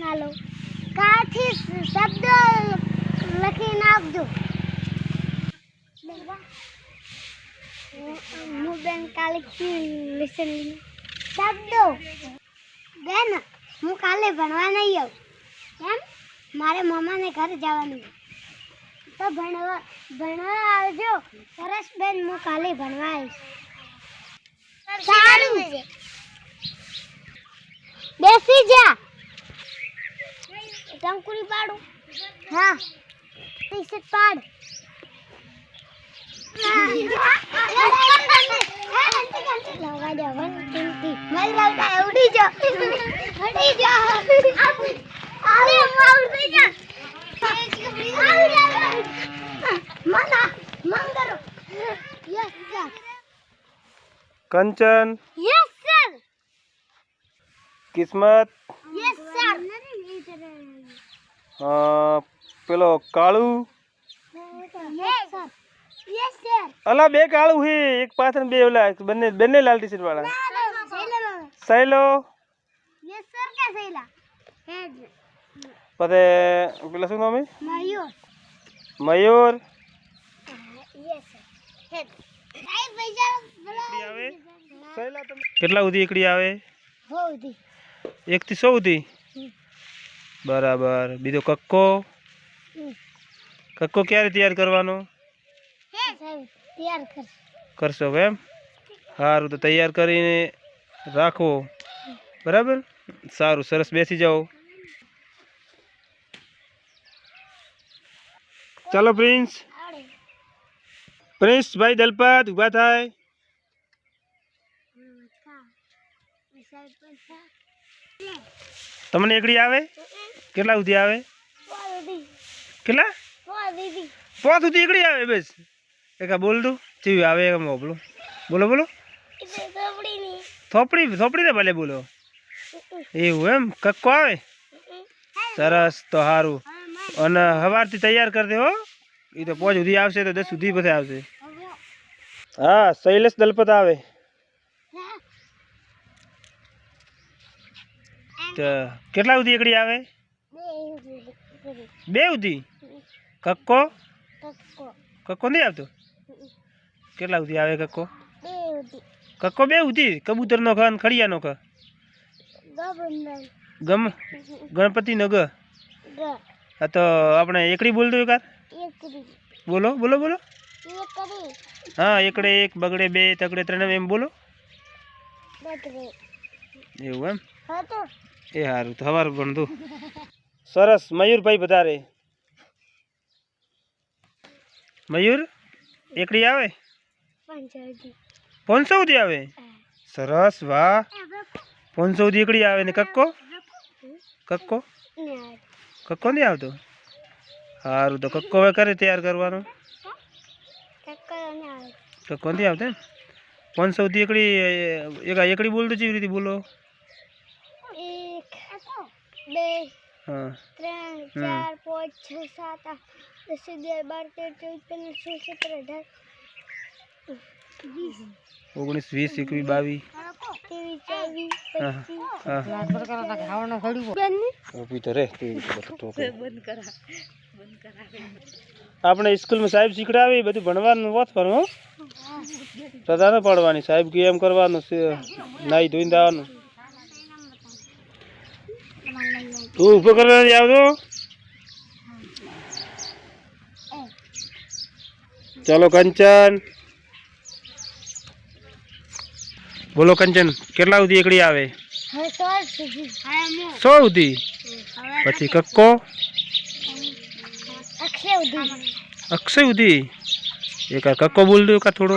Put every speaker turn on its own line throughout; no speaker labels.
નાલો. કાથી શબ્દ લખીને આપજો. હું બેન કાલે લેસન શબ્દો. બેન હું કાલે ભણવા નહીં આવું. એમ મારે મમ્માને ઘરે જવાનું તો ભણવા ભણવા આવજો. સરસ બેન હું કાલે ભણવા આવીશ.
સારું.
બેસી જા.
ટંકુરી પાડું?
હા. ટી શર્ટ પાડ.
Kanchan?
Yes sir
Kismat?
Yes sir
પેલો કાળુ? અલા બે કાળુ હે. એક પાછળ બે ઓલા. બંને બંને લાલ ટી શર્ટ વાળા. સૈલા પછી પેલા શું નામ
મયુર.
મયુર કેટલા સુધી એકડી આવે? એક થી સો સુધી? બરાબર. બીજો કક્કો? કક્કો ક્યારે તૈયાર કરવાનો? કરશો. એમ? સારું તો તૈયાર કરીને રાખો. બરાબર? સારું સરસ બેસી જાઓ.
ચાલો પ્રિન્સ.
પ્રિન્સ ભાઈ દલપત ઊભા થાય.
પૈસા
તમને એકડી આવે? કેટલા સુધી આવે? કેટલા? પાંચ સુધી એકડી આવે બસ. એક બોલ તું. ચીવી આવે એમ બોલો. બોલો બોલો. થોપડી થોપડી ને ભલે બોલો. એવું એમ? કક્કો આવે? સરસ, તો સારું અને સવારથી તૈયાર કરી દે હો. એ તો પાંચ સુધી આવશે તો દસ સુધી પછી આવશે. હા, શૈલેષ દલપત આવે. તો કેટલા સુધી એકડી આવે? બે સુધી? કક્કો? કક્કો નહીં આવતો? કેટલા સુધી આવે કક્કો? કક્કો બે સુધી? કબૂતરનો ખ અને ખડિયાનો ખ ગમ ગણપતિ નગ હા તો આપણે એકડી બોલ દો એકાર બોલો બોલો બોલો. હા એકડે એક બગડે બે તગડે ત્રણ એમ બોલો. એવું એમ? એ સારું તો સવાર ભણતું સરસ મયુરભાઈ વધારે. મયુર એકડી આવે? પાંચસો સુધી આવે? સરસ વાહ. પાંચસો સુધી એકડી આવે ને કક્કો? કક્કો? કક્કો નહીં આવતો? સારું તો કક્કો હવે કરે તૈયાર કરવાનો? કક્કો નથી આવતો પાંચસો સુધી એકડી એકડી બોલતો જેવી રીતે બોલો?
બે ત્રણ ચાર પાંચ છ સાત આઠ દસ અગિયાર બાર તેર ચૌદ પંદર સોળ સત્તર અઢાર
ઓગણીસ વીસ એકવીસ બાવીસ. આપણે સ્કૂલમાં સાહેબ શીખડાવે બધું ભણવાનું વાત કરવું હો. સદા ન પાડવાની સાહેબ કે એમ કરવાનું નાહી નાઈ ધોઈને દાવાનું. તું ઊભો કરવા નથી ચાલો કંચન. બોલો કંચન કેટલા સુધી એકડી આવે? સો સુધી?
પછી
કક્કો? અક્ષય સુધી? એક આ કક્કો બોલ દો કા થોડો.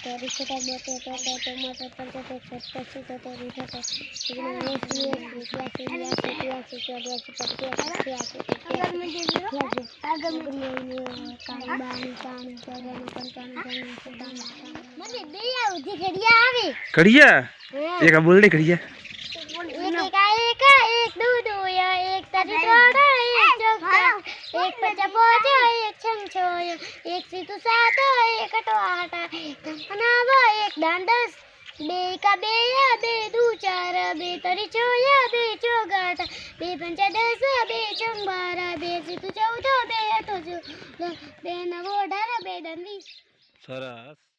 teri kita buat teri teri teri એક સીતુ સાતો એક આટા અનાવો એક દાંડસ બે કા બે યા બે દુ ચાર બે તરી ચોયા બે ચોગાટ બે પંચા દસ બે ચંબાર બે સીતુ ચૌદ બે તો બે નવો અઢાર બે દન
સરસ